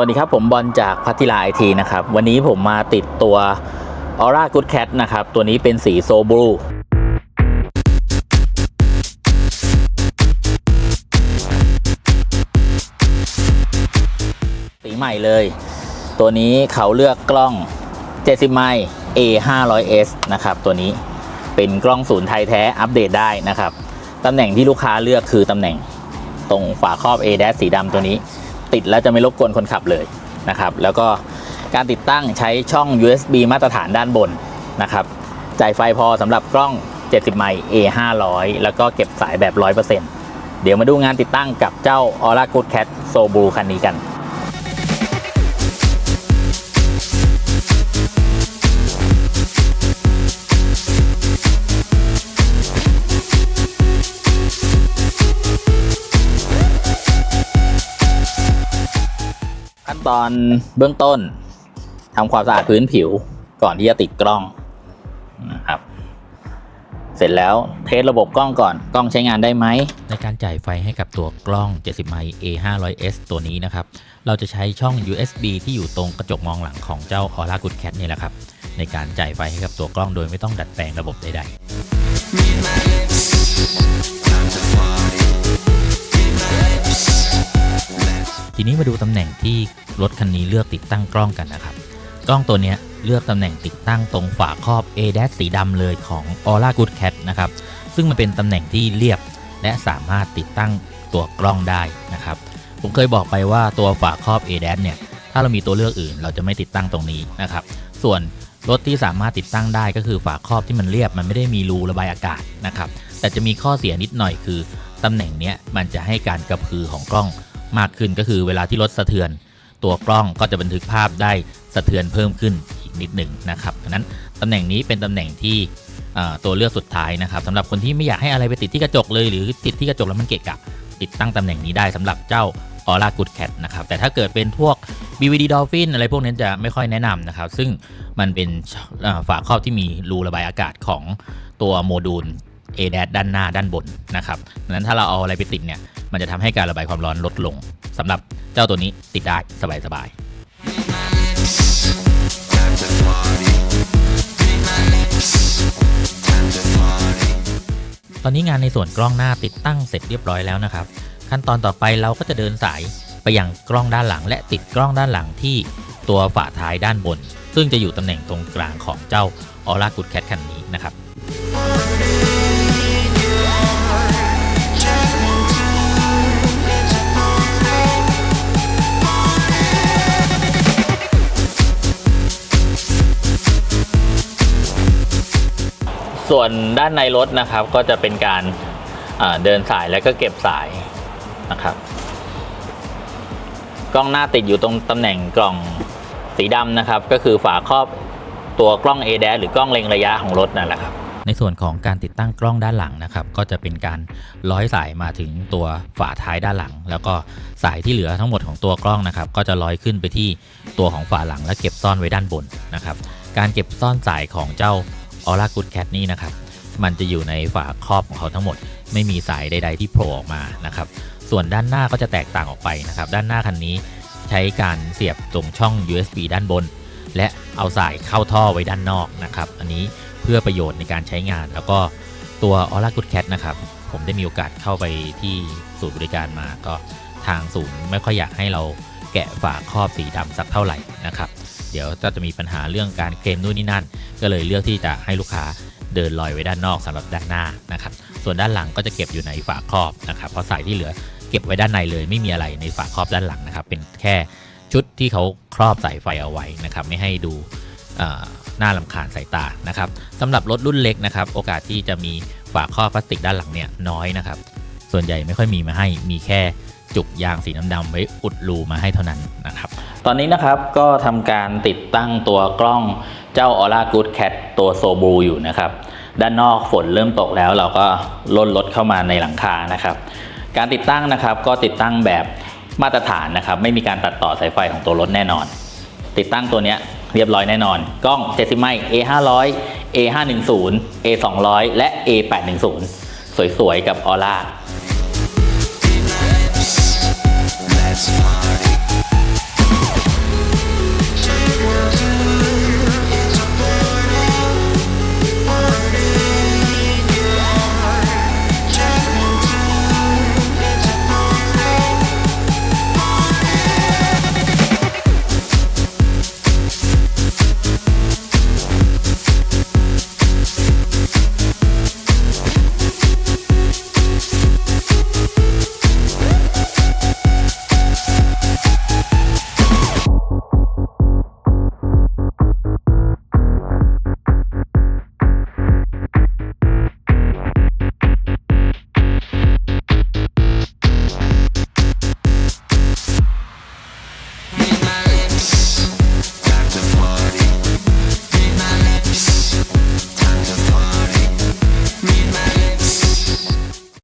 สวัสดีครับ ผมบอลจากพัทิลาไอทีนะครับ วันนี้ผมมาติดตัวออร่ากูดแคทนะครับ ตัวนี้เป็นสีโซบลู ใหม่เลย ตัวนี้เขาเลือกกล้อง 70 ไมล์ A 5 0 0 S นะครับ ตัวนี้เป็นกล้องศูนย์ไทยแท้อัปเดตได้นะครับ ตำแหน่งที่ลูกค้าเลือกคือตำแหน่งตรงฝาครอบ A แดสีดำตัวนี้ ติดแล้วจะไม่รบกวนคนขับเลยนะครับ แล้วก็การติดตั้งใช้ช่อง USB มาตรฐานด้านบนนะครับ จ่ายไฟพอสำหรับกล้อง 70 ไมล์ A 5 0 0แล้วก็เก็บสายแบบ 100%เดี๋ยวมาดูงานติดตั้งกับเจ้า Aura Good Cat So Blue คันนี้กัน อนเบื้องต้นทำความสะอาดพื้นผิวก่อนที่จะติดกล้องนะครับ เสร็จแล้วเทสระบบกล้องก่อนกล้องใช้งานได้ไหม ในการจ่ายไฟให้กับตัวกล้อง 70 ไมล์ A 5 0 0 S ตัวนี้นะครับ เราจะใช้ช่อง USB ที่อยู่ตรงกระจกมองหลังของเจ้า Aura Good Cat นี่แหละครับ ในการจ่ายไฟให้กับตัวกล้องโดยไม่ต้องดัดแปลงระบบใดๆ ทีนี้มาดูตำแหน่งที่รถคันนี้เลือกติดตั้งกล้องกันนะครับ กล้องตัวนี้เลือกตำแหน่งติดตั้งตรงฝาครอบ A d a s สีดำเลยของ Aura Good Cat นะครับ ซึ่งมันเป็นตำแหน่งที่เรียบ และสามารถติดตั้งตัวกล้องได้นะครับ ผมเคยบอกไปว่าตัวฝาครอบ A d a s เนี่ย ถ้าเรามีตัวเลือกอื่น เราจะไม่ติดตั้งตรงนี้นะครับ ส่วนรถที่สามารถติดตั้งได้ก็คือฝาครอบที่มันเรียบ มันไม่ได้มีรูระบายอากาศนะครับ แต่จะมีข้อเสียนิดหน่อยคือตำแหน่งนี้มันจะให้การกระพือของกล้อง มากขึ้นก็คือเวลาที่รถสะเทือน ตัวกล้องก็จะบันทึกภาพได้สะเทือนเพิ่มขึ้นอีกนิดหนึ่งนะครับดังนั้นตำแหน่งนี้เป็นตำแหน่งที่ตัวเลือกสุดท้ายนะครับสำหรับคนที่ไม่อยากให้อะไรไปติดที่กระจกเลย หรือติดที่กระจกแล้วมันเกะกะ ติดตั้งตำแหน่งนี้ได้สำหรับเจ้า Aura Good Cat นะครับแต่ถ้าเกิดเป็นพวก BVD Dolphin อะไรพวกนี้จะไม่ค่อยแนะนำนะครับ ซึ่งมันเป็นฝาครอบที่มีรูระบายอากาศของตัวโมดูล A d a s ด้านหน้าด้านบนนะครับดังนั้นถ้าเราเอาอะไรไปติดเนี่ย มันจะทำให้การระบายความร้อนลดลงสำหรับเจ้าตัวนี้ติดได้สบายๆ ตอนนี้งานในส่วนกล้องหน้าติดตั้งเสร็จเรียบร้อยแล้วนะครับ ขั้นตอนต่อไปเราก็จะเดินสายไปยังกล้องด้านหลัง และติดกล้องด้านหลังที่ตัวฝาท้ายด้านบน ซึ่งจะอยู่ตำแหน่งตรงกลางของเจ้า Aura Good Cat คันนี้นะครับ ส่วนด้านในรถนะครับ ก็จะเป็นการเดินสายแล้วก็เก็บสายนะครับ กล้องหน้าติดอยู่ตรงตำแหน่งกล่องสีดำนะครับ ก็คือฝาครอบตัวกล้อง A d a หรือกล้องเล็งระยะของรถนั่นแหละครับในส่วนของการติดตั้งกล้องด้านหลังนะครับ ก็จะเป็นการร้อยสายมาถึงตัวฝาท้ายด้านหลัง แล้วก็สายที่เหลือทั้งหมดของตัวกล้องนะครับ ก็จะร้อยขึ้นไปที่ตัวของฝาหลังและเก็บซ่อนไว้ด้านบนนะครับ การเก็บซ่อนสายของเจ้า Aura Good Cat นี่นะครับ มันจะอยู่ในฝาครอบของเขาทั้งหมด ไม่มีสายใด ๆ ที่โผล่ออกมานะครับ ส่วนด้านหน้าก็จะแตกต่างออกไปนะครับ ด้านหน้าคันนี้ใช้การเสียบตรงช่อง USB ด้านบน และเอาสายเข้าท่อไว้ด้านนอกนะครับ อันนี้เพื่อประโยชน์ในการใช้งาน แล้วก็ตัว Aura Good Cat นะครับ ผมได้มีโอกาสเข้าไปที่ศูนย์บริการมา ก็ทางศูนย์ไม่ค่อยอยากให้เราแกะฝาครอบสีดำสักเท่าไหร่นะครับ เดี๋ยวก็จะมีปัญหาเรื่องการเคลมนู่นนี่นั่น ก็เลยเลือกที่จะให้ลูกค้าเดินลอยไว้ด้านนอกสำหรับด้านหน้านะครับ ส่วนด้านหลังก็จะเก็บอยู่ในฝาครอบนะครับเพราะสายที่เหลือเก็บไว้ด้านในเลยไม่มีอะไรในฝาครอบด้านหลังนะครับ เป็นแค่ชุดที่เขาครอบสายไฟเอาไว้นะครับ ไม่ให้ดูเอ่อน่าลำคาญสายตานะครับสำหรับรถรุ่นเล็กนะครับ โอกาสที่จะมีฝาครอบพลาสติกด้านหลังเนี่ยน้อยนะครับ ส่วนใหญ่ไม่ค่อยมีมาให้มีแค่ จุกยางสีดำๆไว้อุดรูมาให้เท่านั้นนะครับตอนนี้นะครับก็ทำการติดตั้งตัวกล้องเจ้า Aura Good Cat ตัวโซบูอยู่นะครับด้านนอกฝนเริ่มตกแล้วเราก็ล่นรถเข้ามาในหลังคานะครับ การติดตั้งนะครับก็ติดตั้งแบบมาตรฐานนะครับ ไม่มีการตัดต่อสายไฟของตัวรถแน่นอน ติดตั้งตัวเนี้ยเรียบร้อยแน่นอน กล้อง 70 ไมล์ A 500 A 510 A 200และ A 810สวยๆ กับออร่า